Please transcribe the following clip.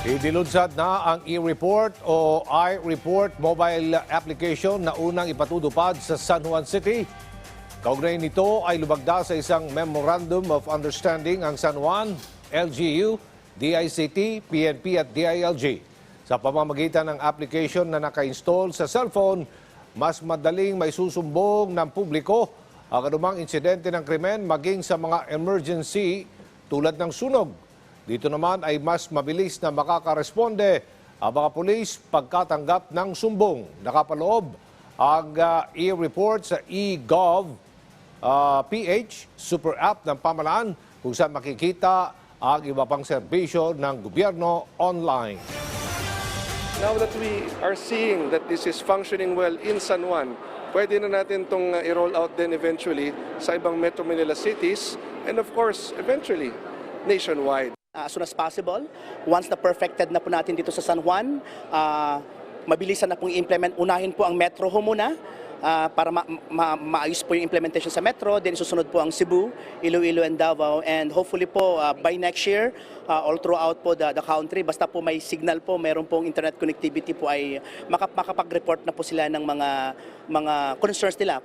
Idilunsad na ang e-report o i-report mobile application na unang ipatutupad sa San Juan City. Kaugnay nito ay lumagda sa isang Memorandum of Understanding ang San Juan, LGU, DICT, PNP at DILG. Sa pamamagitan ng application na naka-install sa cellphone, mas madaling may susumbong ng publiko ang anumang insidente ng krimen maging sa mga emergency tulad ng sunog. Dito naman ay mas mabilis na makakaresponde ang mga pulis pagkatanggap ng sumbong. Nakapaloob ang ah, e-report sa eGov ah, PH, super app ng pamalaan kung saan makikita ang iba pang serbisyo ng gobyerno online. Now that we are seeing that this is functioning well in San Juan, pwede na natin itong uh, i-roll out din eventually sa ibang Metro Manila cities and of course, eventually, nationwide. Uh, as soon as possible. Once na perfected na po natin dito sa San Juan, uh, mabilisan na pong i-implement. Unahin po ang Metro ho muna uh, para ma- ma- maayos po yung implementation sa Metro. Then susunod po ang Cebu, Iloilo, and Davao. And hopefully po uh, by next year, uh, all throughout po the, the country, basta po may signal po, meron pong internet connectivity po ay makap- makapag-report na po sila ng mga mga concerns nila.